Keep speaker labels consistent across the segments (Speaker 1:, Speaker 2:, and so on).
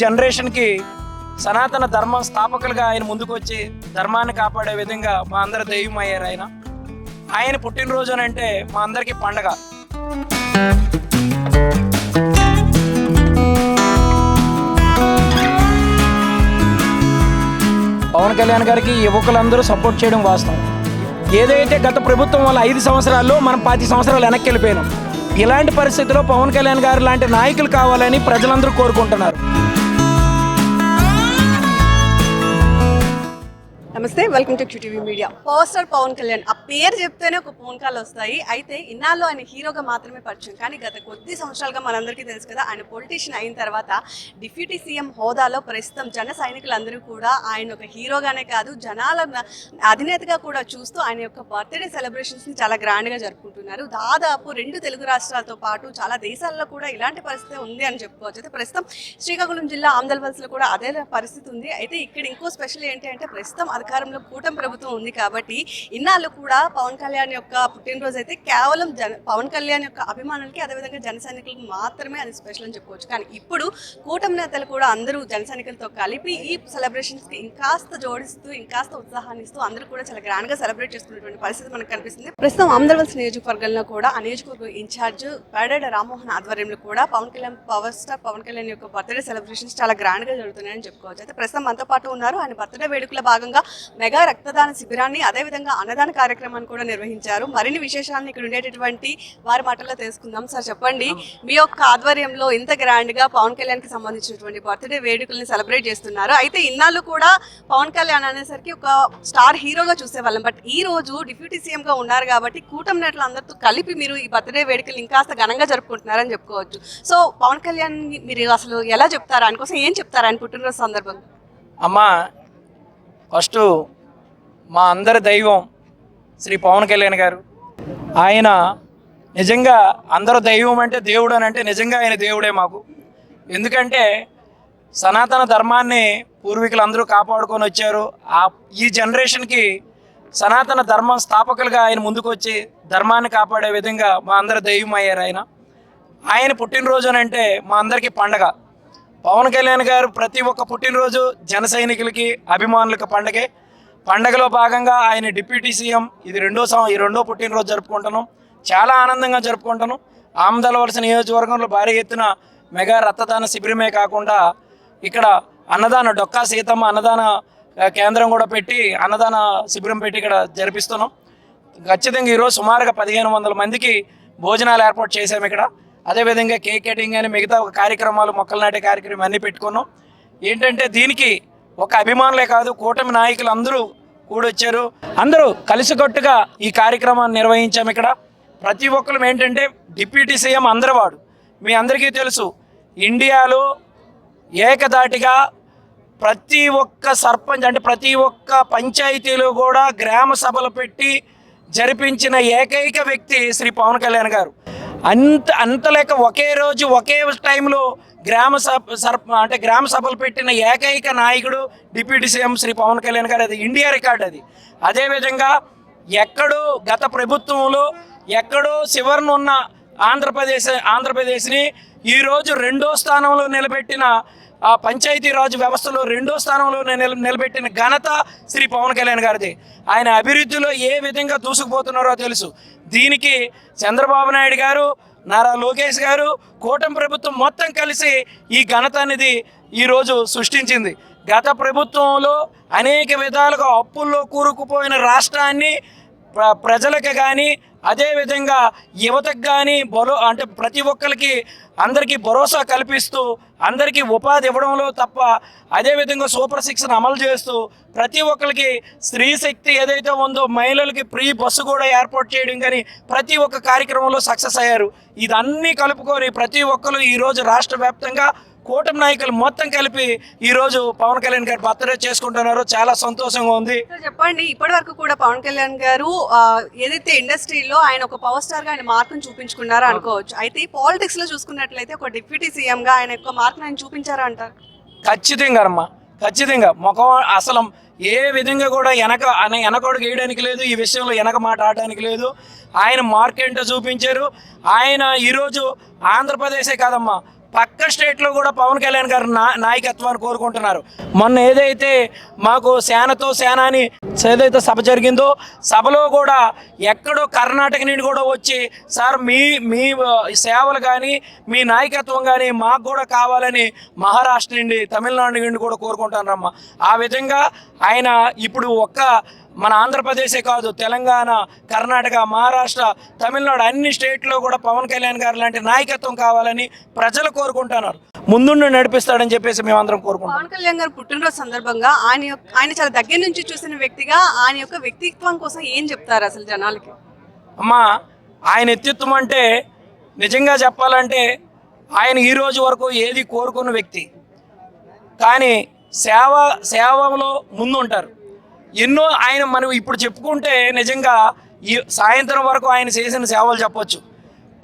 Speaker 1: జనరేషన్కి సనాతన ధర్మం స్థాపకులుగా ఆయన ముందుకు వచ్చి ధర్మాన్ని కాపాడే విధంగా మా అందరి దైవం అయ్యారు ఆయన. ఆయన పుట్టినరోజు అని అంటే మా అందరికీ పండగ. పవన్ కళ్యాణ్ గారికి యువకులందరూ సపోర్ట్ చేయడం వాస్తవం. ఏదైతే గత ప్రభుత్వం వల్ల ఐదు సంవత్సరాల్లో మనం పాతి సంవత్సరాలు వెనక్కి వెళ్ళిపోయినాం. ఇలాంటి పరిస్థితిలో పవన్ కళ్యాణ్ గారు లాంటి నాయకులు కావాలని ప్రజలందరూ కోరుకుంటున్నారు.
Speaker 2: నమస్తే welcome to QTV media. Power star Pawan Kalyan. ఆ పేరు చెప్తేనే ఒక ఫోన్ కాల్ వస్తాయి. అయితే ఇన్నాళ్ళు ఆయన హీరోగా మాత్రమే పరిచయం. కానీ గత కొద్ది సంవత్సరాలుగా మనందరికీ తెలుసు కదా ఆయన పొలిటీషియన్ అయిన తర్వాత డిప్యూటీ సీఎం హోదాలో ప్రస్తుతం జన సైనికులందరూ కూడా ఆయన ఒక హీరోగానే కాదు జనాల అధినేతగా కూడా చూస్తూ ఆయన యొక్క బర్త్డే సెలబ్రేషన్స్ని చాలా గ్రాండ్గా జరుపుకుంటున్నారు. దాదాపు రెండు తెలుగు రాష్ట్రాలతో పాటు చాలా దేశాల్లో కూడా ఇలాంటి పరిస్థితి ఉంది అని చెప్పుకోవచ్చు. అయితే ప్రస్తుతం శ్రీకాకుళం జిల్లా ఆంధ్రవలసలో కూడా అదే పరిస్థితి ఉంది. అయితే ఇక్కడ ఇంకో స్పెషల్ ఏంటి అంటే ప్రస్తుతం అధికారంలో కూటమి ప్రభుత్వం ఉంది కాబట్టి ఇన్నాళ్ళు కూడా పవన్ కళ్యాణ్ యొక్క పుట్టినరోజు అయితే కేవలం జన పవన్ కళ్యాణ్ యొక్క అభిమానులకి అదేవిధంగా జన సైనికులకు మాత్రమే అది స్పెషల్ అని చెప్పుకోవచ్చు. కానీ ఇప్పుడు కూటమి నేతలు కూడా అందరూ జన సైనికులతో కలిపి ఈ సెలబ్రేషన్స్కి ఇంకాస్త జోడిస్తూ ఇంకాస్త ఉత్సాహాన్ని ఇస్తూ అందరూ కూడా చాలా గ్రాండ్గా సెలబ్రేట్ చేసుకున్నటువంటి పరిస్థితి మనకు కనిపిస్తుంది. ప్రస్తుతం ఆమ్దల్వలస నియోజకవర్గంలో కూడా ఆ నియోజకవర్గ ఇన్ఛార్జ్ పేడేడ రామ్మోహన్ ఆధ్వర్యంలో కూడా పవన్ కళ్యాణ్ పవర్ స్టార్ పవన్ కళ్యాణ్ యొక్క బర్త్డే సెలబ్రేషన్స్ చాలా గ్రాండ్గా జరుగుతున్నాయని చెప్పుకోవచ్చు. అయితే ప్రస్తుతం మనతో పాటు ఉన్నారు. ఆయన బర్త్డే వేడుకల భాగంగా మెగా రక్తదాన శిబిరాన్ని అదేవిధంగా అన్నదాన కార్యక్రమాన్ని కూడా నిర్వహించారు. మరిన్ని విశేషాలను ఇక్కడ ఉండేటటువంటి వారి మాటల్లో తెలుసుకుందాం. సార్ చెప్పండి. మీ యొక్క ఆధ్వర్యంలో ఇంత గ్రాండ్గా పవన్ కళ్యాణ్కి సంబంధించినటువంటి బర్త్డే వేడుకల్ని సెలబ్రేట్ చేస్తున్నారు. అయితే ఇన్నాళ్ళు కూడా పవన్ కళ్యాణ్ అనేసరికి ఒక స్టార్ హీరోగా చూసేవాళ్ళం. బట్ ఈ రోజు డిప్యూటీ సీఎం గా ఉన్నారు కాబట్టి కూటమి నేతలు అందరితో కలిపి మీరు ఈ బర్త్డే వేడుకలు ఇంకాస్త ఘనంగా జరుపుకుంటున్నారని చెప్పుకోవచ్చు. సో పవన్ కళ్యాణ్ మీరు అసలు ఎలా చెప్తారు? ఆయన కోసం ఏం చెప్తారు ఆయన పుట్టినరోజు సందర్భంగా?
Speaker 1: అమ్మా ఫస్ట్ మా అందరి దైవం శ్రీ పవన్ కళ్యాణ్ గారు. ఆయన నిజంగా అందరూ దైవం అంటే దేవుడు అని అంటే నిజంగా ఆయన దేవుడే మాకు. ఎందుకంటే సనాతన ధర్మాన్ని పూర్వీకులు అందరూ కాపాడుకొని వచ్చారు. ఆ ఈ జనరేషన్కి సనాతన ధర్మం స్థాపకులుగా ఆయన ముందుకు వచ్చి ధర్మాన్ని కాపాడే విధంగా మా అందరి దైవం అయ్యారు ఆయన. ఆయన పుట్టినరోజు అని అంటే మా అందరికీ పండగ. పవన్ కళ్యాణ్ గారు ప్రతి ఒక్క పుట్టినరోజు జన సైనికులకి అభిమానులకు పండగే. పండగలో భాగంగా ఆయన డిప్యూటీ సీఎం. ఇది రెండో సం ఈ రెండో పుట్టినరోజు జరుపుకుంటున్నాం. చాలా ఆనందంగా జరుపుకుంటాను ఆమదలవలస నియోజకవర్గంలో భారీ ఎత్తున మెగా రక్తదాన శిబిరమే కాకుండా ఇక్కడ అన్నదాన డొక్కా సీతమ్మ అన్నదాన కేంద్రం కూడా పెట్టి అన్నదాన శిబిరం పెట్టి ఇక్కడ జరిపిస్తున్నాం. ఖచ్చితంగా ఈరోజు సుమారుగా పదిహేను వందల మందికి భోజనాలు ఏర్పాటు చేశాము ఇక్కడ. అదేవిధంగా కేక్ కటింగ్ అని మిగతా ఒక కార్యక్రమాలు మొక్కలు నాటే కార్యక్రమం అన్నీ పెట్టుకున్నాం. ఏంటంటే దీనికి ఒక అభిమానులే కాదు కూటమి నాయకులు అందరూ కూడొచ్చారు అందరూ కలిసికట్టుగా ఈ కార్యక్రమాన్ని నిర్వహించాము ఇక్కడ. ప్రతి ఒక్కరు ఏంటంటే డిప్యూటీ సీఎం అందరివాడు. మీ అందరికీ తెలుసు ఇండియాలో ఏకదాటిగా ప్రతి ఒక్క సర్పంచ్ అంటే ప్రతి ఒక్క పంచాయతీలో కూడా గ్రామ సభలు పెట్టి జరిపించిన ఏకైక వ్యక్తి శ్రీ పవన్ కళ్యాణ్ గారు. అంత అంత లేక ఒకే రోజు ఒకే టైంలో గ్రామ సభ సర్ప అంటే గ్రామ సభలు పెట్టిన ఏకైక నాయకుడు డిప్యూటీ సీఎం శ్రీ పవన్ కళ్యాణ్ గారు అది ఇండియా రికార్డ్ అది. అదేవిధంగా ఎక్కడో గత ప్రభుత్వంలో ఎక్కడో చివరన ఉన్న ఆంధ్రప్రదేశ్ ఆంధ్రప్రదేశ్ని ఈరోజు రెండో స్థానంలో నిలబెట్టిన ఆ పంచాయతీరాజ్ వ్యవస్థలో రెండో స్థానంలో నిల నిలబెట్టిన ఘనత శ్రీ పవన్ కళ్యాణ్ గారిది. ఆయన అభివృద్ధిలో ఏ విధంగా దూసుకుపోతున్నారో తెలుసు. దీనికి చంద్రబాబు నాయుడు గారు నారా లోకేష్ గారు కూటమి ప్రభుత్వం మొత్తం కలిసి ఈ ఘనత అనేది ఈరోజు సృష్టించింది. గత ప్రభుత్వంలో అనేక విధాలుగా అప్పుల్లో కూరుకుపోయిన రాష్ట్రాన్ని ప్రజలకు కానీ అదేవిధంగా యువతకు కానీ బరో అంటే ప్రతి ఒక్కరికి అందరికీ భరోసా కల్పిస్తూ అందరికీ ఉపాధి ఇవ్వడంలో తప్ప అదేవిధంగా సూపర్ సిక్స్ని అమలు చేస్తూ ప్రతి ఒక్కరికి స్త్రీ శక్తి ఏదైతే ఉందో మహిళలకి ఫ్రీ బస్సు కూడా ఏర్పాటు చేయడం కానీ ప్రతి ఒక్క కార్యక్రమంలో సక్సెస్ అయ్యారు. ఇదన్నీ కలుపుకొని ప్రతి ఒక్కరు ఈరోజు రాష్ట్ర వ్యాప్తంగా కూటమి నాయకులు మొత్తం కలిపి ఈరోజు పవన్ కళ్యాణ్ గారు బర్త్డే చేసుకుంటున్నారు. చాలా సంతోషంగా ఉంది.
Speaker 2: చెప్పండి. ఇప్పటి వరకు కూడా పవన్ కళ్యాణ్ గారు ఏదైతే ఇండస్ట్రీలో ఆయన ఒక పవర్ స్టార్గా ఆయన మార్కును చూపించుకున్నారో అనుకోవచ్చు. అయితే పాలిటిక్స్లో చూసుకున్నట్లయితే ఒక డిప్యూటీ సీఎం గా ఆయన యొక్క మార్కును ఆయన చూపించారా అంటారు?
Speaker 1: ఖచ్చితంగా అమ్మా. ఖచ్చితంగా. ముఖం అసలు ఏ విధంగా కూడా వెనక అన వెనకడుగు వేయడానికి లేదు. ఈ విషయంలో వెనక మాట ఆడడానికి లేదు. ఆయన మార్క్ ఏంటో చూపించారు. ఆయన ఈరోజు ఆంధ్రప్రదేశే కాదమ్మా. పక్క స్టేట్లో కూడా పవన్ కళ్యాణ్ గారు నా నాయకత్వాన్ని కోరుకుంటున్నారు. మొన్న ఏదైతే మాకు సేనతో సేన అని ఏదైతే సభ జరిగిందో సభలో కూడా ఎక్కడో కర్ణాటక నుండి కూడా వచ్చి సార్ మీ మీ సేవలు కానీ మీ నాయకత్వం కానీ మాకు కూడా కావాలని మహారాష్ట్ర నుండి తమిళనాడు నుండి కూడా కోరుకుంటున్నారమ్మా. ఆ విధంగా ఆయన ఇప్పుడు ఒక్క మన ఆంధ్రప్రదేశే కాదు తెలంగాణ కర్ణాటక మహారాష్ట్ర తమిళనాడు అన్ని స్టేట్లో కూడా పవన్ కళ్యాణ్ గారు లాంటి నాయకత్వం కావాలని ప్రజలు కోరుకుంటున్నారు. ముందుండి నడిపిస్తాడని చెప్పేసి మేమందరం కోరుకుంటాం
Speaker 2: పవన్ కళ్యాణ్ గారు పుట్టినరోజు సందర్భంగా ఆయన ఆయన చాలా దగ్గర నుంచి చూసిన వ్యక్తిగా ఆయన యొక్క వ్యక్తిత్వం కోసం ఏం చెప్తారు అసలు జనాలకి?
Speaker 1: అమ్మా ఆయన ఎత్తిత్వం అంటే నిజంగా చెప్పాలంటే ఆయన ఈ రోజు వరకు ఏది కోరుకున్న వ్యక్తి. కానీ సేవ సేవలో ముందు ఉంటారు ఎన్నో ఆయన మనం ఇప్పుడు చెప్పుకుంటే నిజంగా ఈ సాయంత్రం వరకు ఆయన చేసిన సేవలు చెప్పొచ్చు.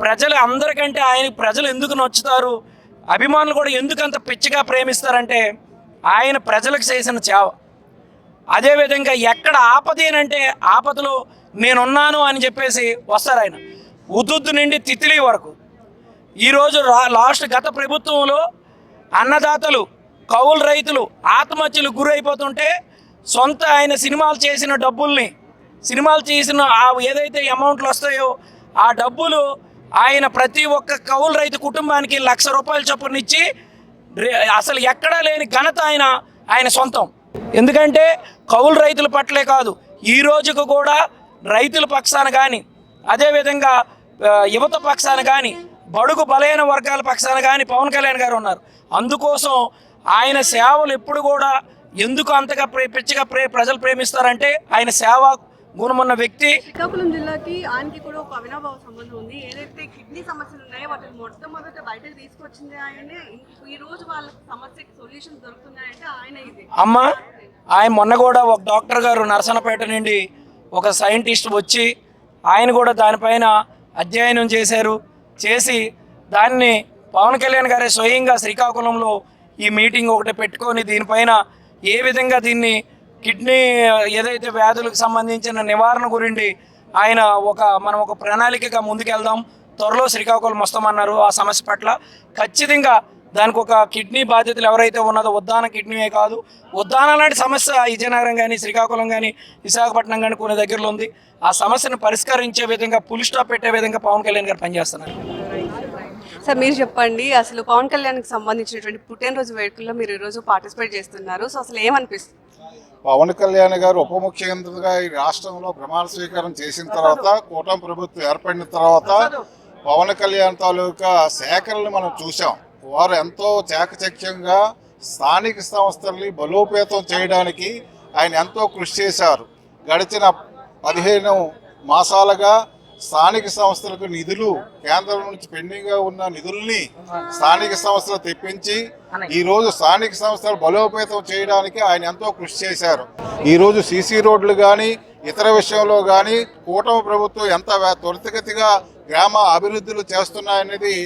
Speaker 1: ప్రజలు అందరికంటే ఆయన ప్రజలు ఎందుకు నచ్చుతారు? అభిమానులు కూడా ఎందుకు అంత పిచ్చిగా ప్రేమిస్తారంటే ఆయన ప్రజలకు చేసిన సేవ. అదేవిధంగా ఎక్కడ ఆపదేనంటే ఆపదలో నేనున్నాను అని చెప్పేసి వస్తారు ఆయన. ఉదుద్దు నుండి తితిలి వరకు. ఈరోజు లాస్ట్ గత ప్రభుత్వంలో అన్నదాతలు కౌలు రైతులు ఆత్మహత్యలు గురైపోతుంటే సొంత ఆయన సినిమాలు చేసిన డబ్బుల్ని సినిమాలు చేసిన ఆ ఏదైతే అమౌంట్లు వస్తాయో ఆ డబ్బులు ఆయన ప్రతి ఒక్క కౌలు రైతు కుటుంబానికి లక్ష రూపాయల చొప్పున ఇచ్చి అసలు ఎక్కడా లేని ఘనత ఆయన ఆయన సొంతం. ఎందుకంటే కౌలు రైతుల పట్లే కాదు ఈ రోజుకు కూడా రైతుల పక్షాన కానీ అదేవిధంగా యువత పక్షాన కానీ బడుగు బలైన వర్గాల పక్షాన కానీ పవన్ కళ్యాణ్ గారు ఉన్నారు. అందుకోసం ఆయన సేవలు ఎప్పుడు కూడా ఎందుకు అంతగా ప్రే పిచ్చిగా ప్రే ప్రజలు ప్రేమిస్తారంటే ఆయన సేవ గుణమున్న వ్యక్తి.
Speaker 2: శ్రీకాకుళం జిల్లాకి ఆయనకి కూడా ఒక అవినాభావ సంబంధం ఉంది. ఏదైతే కిడ్నీ సమస్యలు ఉన్నాయో వాటిని మొట్టమొదట బయటకు తీసుకొచ్చింది ఆయనే. ఈ రోజు వాళ్ళ సమస్యకి సొల్యూషన్ దొరుకుతున్నాయంటే ఆయన ఇది.
Speaker 1: అమ్మ ఆయన మొన్న కూడా ఒక డాక్టర్ గారు నరసనపేట నుండి ఒక సైంటిస్ట్ వచ్చి ఆయన కూడా దానిపైన అధ్యయనం చేశారు. చేసి దాన్ని పవన్ కళ్యాణ్ గారే స్వయంగా శ్రీకాకుళంలో ఈ మీటింగ్ ఒకటి పెట్టుకొని దీనిపైన ఏ విధంగా దీన్ని కిడ్నీ ఏదైతే వ్యాధులకు సంబంధించిన నివారణ గురించి ఆయన ఒక మనం ఒక ప్రణాళికగా ముందుకెళ్దాం. త్వరలో శ్రీకాకుళం వస్తామన్నారు ఆ సమస్య పట్ల. ఖచ్చితంగా దానికి ఒక కిడ్నీ బాధ్యతలు ఎవరైతే ఉన్నదో ఉద్దాన కిడ్నీయే కాదు. ఉద్దాన లాంటి సమస్య విజయనగరం కానీ శ్రీకాకుళం కానీ విశాఖపట్నం కానీ కొన్ని దగ్గరలో ఉంది. ఆ సమస్యను పరిష్కరించే విధంగా పులి స్టాప్ పెట్టే విధంగా పవన్ కళ్యాణ్ గారు పనిచేస్తున్నారు.
Speaker 2: సార్ మీరు చెప్పండి. అసలు పవన్ కళ్యాణ్కి సంబంధించినటువంటి పుట్టినరోజు వేడుకల్లో మీరు ఈరోజు పార్టిసిపేట్ చేస్తున్నారు. సో అసలు ఏమనిపిస్తుంది?
Speaker 3: పవన్ కళ్యాణ్ గారు ఉప ముఖ్యమంత్రిగా ఈ రాష్ట్రంలో ప్రమాణ స్వీకారం చేసిన తర్వాత కూటమి ప్రభుత్వం ఏర్పడిన తర్వాత పవన్ కళ్యాణ్ తాలూకా సేకరణను మనం చూసాం వారు ఎంతో చాకచక్యంగా స్థానిక సంస్థల్ని బలోపేతం చేయడానికి ఆయన ఎంతో కృషి చేశారు. గడిచిన పదిహేను మాసాలుగా స్థానిక సంస్థలకు నిధులు కేంద్రం నుంచి పెండింగ్గా ఉన్న నిధుల్ని స్థానిక సంస్థలు తెప్పించి ఈ రోజు స్థానిక సంస్థలు బలోపేతం చేయడానికి ఆయన ఎంతో కృషి చేశారు. ఈ రోజు సీసీ రోడ్లు కానీ ఇతర విషయంలో కానీ కూటమి ప్రభుత్వం ఎంత త్వరితగతిగా గ్రామ అభివృద్ధులు చేస్తున్నాయనేది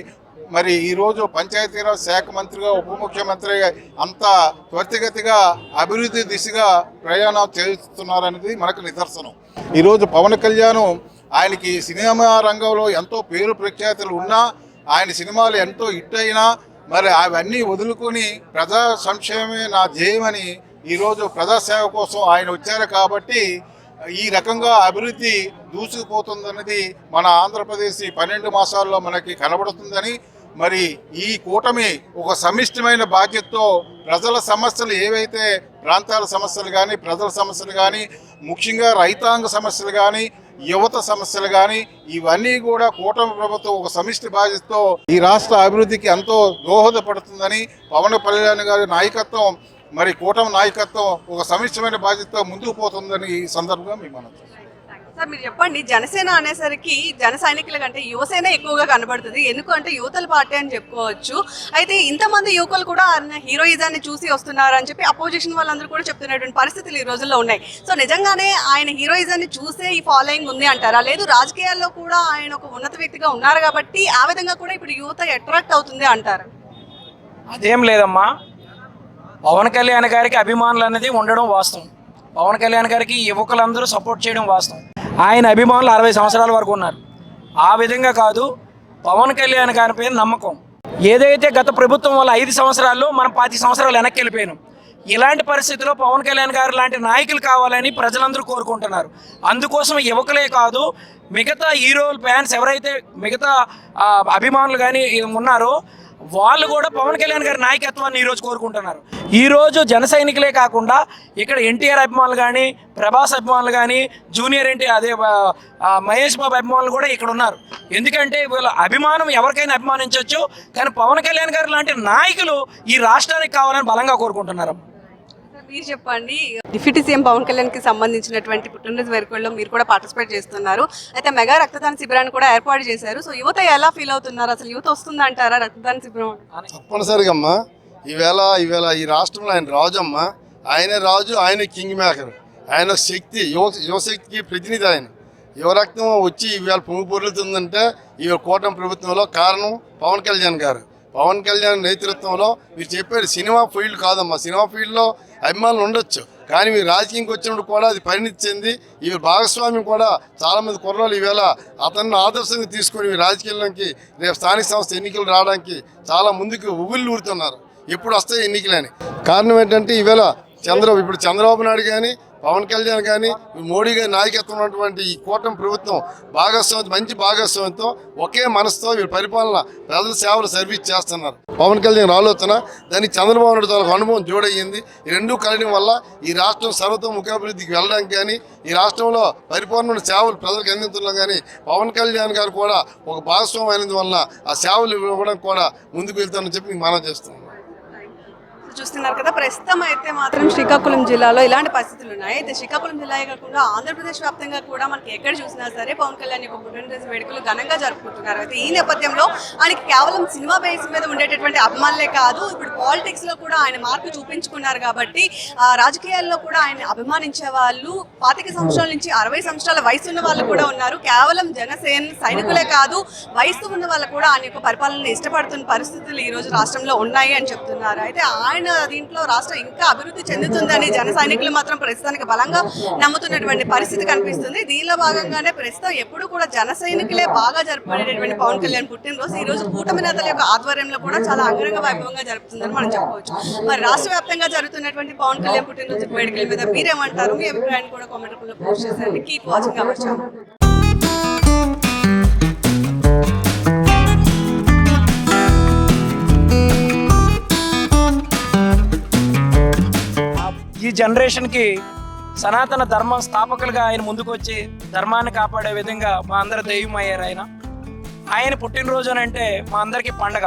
Speaker 3: మరి ఈ రోజు పంచాయతీరాజ్ శాఖ మంత్రిగా ఉప ముఖ్యమంత్రి అంత త్వరితగతిగా అభివృద్ధి దిశగా ప్రయాణం చేస్తున్నారనేది మనకు నిదర్శనం. ఈరోజు పవన్ కళ్యాణ్ ఆయనకి సినిమా రంగంలో ఎంతో పేరు ప్రఖ్యాతులు ఉన్నా ఆయన సినిమాలు ఎంతో హిట్ అయినా మరి అవన్నీ వదులుకొని ప్రజా సంక్షేమమే నా ధ్యేయమని ఈరోజు ప్రజాసేవ కోసం ఆయన వచ్చారు కాబట్టి ఈ రకంగా అభివృద్ధి దూసుకుపోతుందన్నది మన ఆంధ్రప్రదేశ్ పన్నెండు మాసాల్లో మనకి కనబడుతుందని మరి ఈ కూటమి ఒక సమిష్టమైన బాధ్యతతో ప్రజల సమస్యలు ఏవైతే ప్రాంతాల సమస్యలు కానీ ప్రజల సమస్యలు కానీ ముఖ్యంగా రైతాంగ సమస్యలు కానీ యువత సమస్యలు కానీ ఇవన్నీ కూడా కూటమి ప్రభుత్వం ఒక సమిష్టి బాధ్యతతో ఈ రాష్ట్ర అభివృద్ధికి ఎంతో దోహదపడుతుందని పవన్ కళ్యాణ్ గారి నాయకత్వం మరి కూటమి నాయకత్వం ఒక సమిష్టమైన బాధ్యతతో ముందుకు పోతుందని ఈ సందర్భంగా మేము మనం
Speaker 2: సార్ మీరు చెప్పండి. జనసేన అనేసరికి జన సైనికుల కంటే యువసేన ఎక్కువగా కనబడుతుంది. ఎందుకంటే యువతల పార్టీ అని చెప్పుకోవచ్చు. అయితే ఇంతమంది యువకులు కూడా ఆయన హీరోయిజాన్ని చూసి వస్తున్నారు అని చెప్పి అపోజిషన్ వాళ్ళందరూ కూడా చెప్తున్నటువంటి పరిస్థితులు ఈ రోజుల్లో ఉన్నాయి. సో నిజంగానే ఆయన హీరోయిజాన్ని చూసే ఈ ఫాలోయింగ్ ఉంది అంటారా? లేదు రాజకీయాల్లో కూడా ఆయన ఒక ఉన్నత వ్యక్తిగా ఉన్నారు కాబట్టి ఆ విధంగా కూడా ఇప్పుడు యువత అట్రాక్ట్ అవుతుంది అంటారు?
Speaker 1: అదేం లేదమ్మా. పవన్ కళ్యాణ్ గారికి అభిమానులు అనేది ఉండడం వాస్తవం. పవన్ కళ్యాణ్ గారికి యువకులందరూ సపోర్ట్ చేయడం వాస్తవం. ఆయన అభిమానులు అరవై సంవత్సరాల వరకు ఉన్నారు. ఆ విధంగా కాదు పవన్ కళ్యాణ్ గారి పైన నమ్మకం. ఏదైతే గత ప్రభుత్వం వల్ల ఐదు సంవత్సరాల్లో మనం పాతి సంవత్సరాలు వెనక్కి వెళ్ళిపోయినాం ఇలాంటి పరిస్థితిలో పవన్ కళ్యాణ్ గారు లాంటి నాయకులు కావాలని ప్రజలందరూ కోరుకుంటున్నారు. అందుకోసం యువకులే కాదు మిగతా హీరోల ఫ్యాన్స్ ఎవరైతే మిగతా అభిమానులు కానీ ఉన్నారో వాళ్ళు కూడా పవన్ కళ్యాణ్ గారి నాయకత్వాన్ని ఈరోజు కోరుకుంటున్నారు. ఈరోజు జన సైనికులే కాకుండా ఇక్కడ ఎన్టీఆర్ అభిమానులు కానీ ప్రభాస్ అభిమానులు కానీ జూనియర్ ఎన్టీ అదే మహేష్ బాబు అభిమానులు కూడా ఇక్కడ ఉన్నారు. ఎందుకంటే వీళ్ళ అభిమానం ఎవరికైనా అభిమానించవచ్చు కానీ పవన్ కళ్యాణ్ గారు లాంటి నాయకులు ఈ రాష్ట్రానికి కావాలని బలంగా కోరుకుంటున్నారు.
Speaker 2: ప్లీజ్ చెప్పండి. డిప్యూటీ సీఎం పవన్ కళ్యాణ్కి సంబంధించినటువంటి పుట్టినరోజు వేడుకల్లో మీరు కూడా పార్టిసిపేట్ చేస్తున్నారు. అయితే మెగా రక్తదాన శిబిరాన్ని కూడా ఏర్పాటు చేశారు. సో యువత ఎలా ఫీల్ అవుతున్నారు? అసలు యువత వస్తుందంటారా రక్తదాన శిబిరం?
Speaker 4: తప్పనిసరిగా అమ్మా ఈవేళ ఈవేళ ఈ రాష్ట్రంలో ఆయన రాజు అమ్మ ఆయన రాజు ఆయన కింగ్ మేకర్. ఆయన శక్తి యువ యువశక్తికి ప్రతినిధి ఆయన. యువరక్తం వచ్చి ఈవేళ పొంగు పొరులుతుందంటే ఈ కూటమి ప్రభుత్వంలో కారణం పవన్ కళ్యాణ్ గారు. పవన్ కళ్యాణ్ నేతృత్వంలో మీరు చెప్పారు సినిమా ఫీల్డ్ కాదమ్మా. సినిమా ఫీల్డ్లో అభిమానులు ఉండొచ్చు. కానీ మీరు రాజకీయంకి వచ్చినప్పుడు కూడా అది పరిణితి చెంది ఈ భాగస్వామ్యం కూడా చాలామంది మంది ఈవేళ అతన్ని ఆదర్శంగా తీసుకొని ఈ రాజకీయాల్లోకి రేపు స్థానిక సంస్థ ఎన్నికలు రావడానికి చాలా ముందుకు ఉవ్విళ్ళు ఊరుతున్నారు. ఎప్పుడు వస్తాయి ఎన్నికలని? కారణం ఏంటంటే ఈవేళ చంద్ర ఇప్పుడు చంద్రబాబు నాయుడు కానీ పవన్ కళ్యాణ్ కానీ మోడీ గారి నాయకత్వం ఉన్నటువంటి ఈ కూటమి ప్రభుత్వం భాగస్వామ్యం మంచి భాగస్వామ్యంతో ఒకే మనసుతో వీళ్ళు పరిపాలన ప్రజల సేవలు సర్వీస్ చేస్తున్నారు. పవన్ కళ్యాణ్ ఆలోచన దానికి చంద్రబాబు నాయుడు తాలూకు అనుభవం జోడయ్యింది. ఈ రెండు కలయడం వల్ల ఈ రాష్ట్రం సర్వతోముఖాభివృద్ధికి వెళ్ళడానికి కానీ ఈ రాష్ట్రంలో పరిపూర్ణమైన సేవలు ప్రజలకు అందించడం కానీ పవన్ కళ్యాణ్ గారు కూడా ఒక భాగస్వామ్యం అయినందు వలన ఆ సేవలు ఇవ్వడం కూడా ముందుకు వెళ్తానని చెప్పి మనం చేస్తున్నాం
Speaker 2: చూస్తున్నారు కదా. ప్రస్తుతం అయితే మాత్రం శ్రీకాకుళం జిల్లాలో ఇలాంటి పరిస్థితులు ఉన్నాయి. అయితే శ్రీకాకుళం జిల్లాయే కాకుండా ఆంధ్రప్రదేశ్ వ్యాప్తంగా కూడా మనకి ఎక్కడ చూసినా సరే పవన్ కళ్యాణ్ యొక్క పుట్టినరోజు వేడుకలు ఘనంగా జరుపుకుంటున్నారు. అయితే ఈ నేపథ్యంలో ఆయనకి కేవలం సినిమా బేస్ మీద ఉండేటటువంటి అభిమానులే కాదు ఇప్పుడు పాలిటిక్స్లో కూడా ఆయన మార్పు చూపించుకున్నారు కాబట్టి ఆ, రాజకీయాల్లో కూడా ఆయన అభిమానించే వాళ్ళు పాతిక సంవత్సరాల నుంచి అరవై సంవత్సరాల వయసు ఉన్న వాళ్ళు కూడా ఉన్నారు. కేవలం జనసేన సైనికులే కాదు వయసు ఉన్న వాళ్ళు కూడా ఆయన యొక్క పరిపాలన ఇష్టపడుతున్న పరిస్థితులు ఈ రోజు రాష్ట్రంలో ఉన్నాయి అని చెప్తున్నారు. అయితే ఆయన దీంట్లో రాష్ట్రం ఇంకా అభివృద్ధి చెందుతుందని జన సైనికులు మాత్రం ప్రస్తుతానికి బలంగా నమ్ముతున్నటువంటి పరిస్థితి కనిపిస్తుంది. దీనిలో భాగంగానే ప్రస్తుతం ఎప్పుడు కూడా జన సైనికులే బాగా జరుపుకునేటటువంటి పవన్ కళ్యాణ్ పుట్టినరోజు. ఈ రోజు కూటమి నేతల యొక్క ఆధ్వర్యంలో కూడా చాలా అంగరంగ వైభవంగా జరుపుతుందని మనం చెప్పవచ్చు. మరి రాష్ట్ర వ్యాప్తంగా జరుగుతున్నటువంటి పవన్ కళ్యాణ్ పుట్టినరోజు వేడుకల మీద మీరేమంటారు? మీ అభిప్రాయాన్ని కూడా కామెంట్ రూపంలో పోస్ట్ కీప్ వాచింగ్ అవర్
Speaker 1: ఈ జనరేషన్కి సనాతన ధర్మ స్థాపకులుగా ఆయన ముందుకు వచ్చి ధర్మాన్ని కాపాడే విధంగా మా అందరి దైవం అయ్యారు ఆయన. ఆయన పుట్టినరోజు అని అంటే మా అందరికీ పండగ.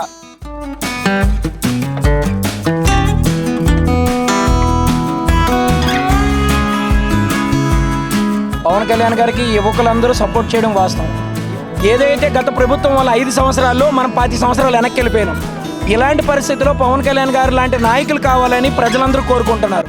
Speaker 1: పవన్ కళ్యాణ్ గారికి యువకులందరూ సపోర్ట్ చేయడం వాస్తవం. ఏదైతే గత ప్రభుత్వం వల్ల ఐదు సంవత్సరాల్లో మనం పాతి సంవత్సరాలు వెనక్కి వెళ్ళిపోయినాం. ఇలాంటి పరిస్థితిలో పవన్ కళ్యాణ్ గారు లాంటి నాయకులు కావాలని ప్రజలందరూ కోరుకుంటున్నారు.